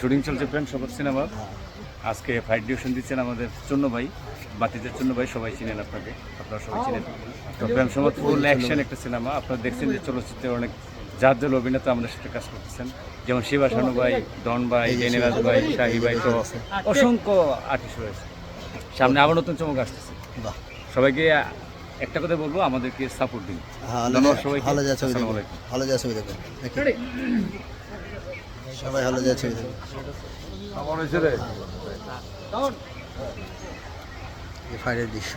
Shooting চলছে প্রেম শপথ cinema. আজকে ফাইট ডিউশন দিচ্ছেন আমাদের চন্ন ভাই বাতিদের চন্ন ভাই সবাই চিনেন আপনাকে আপনারা সবাই চিনেন। তো প্রেম শপথ ফুল অ্যাকশন একটা সিনেমা। আপনারা দেখছেন যে চলচ্চিত্রে অনেক জাত দল অভিনেতা আমাদের সাথে কাজ করতেছেন। যেমন শিবা শানু ভাই ডন ভাই জেনেরাজ ভাই শাহি ভাই তো অসংখ্য আর্টিস্ট রয়েছে। সামনে আবার নতুন চমক আসতেছে। বাহ। সবাইকে একটা কথা বলব আমাদেরকে সাপোর্ট দিন। হ্যাঁ, ধন্যবাদ সবাইকে। ভালো যা ছবি। ভালো যা ছবি? সবাই ভালো যাচ্ছে হয়েছে দৃশ্য।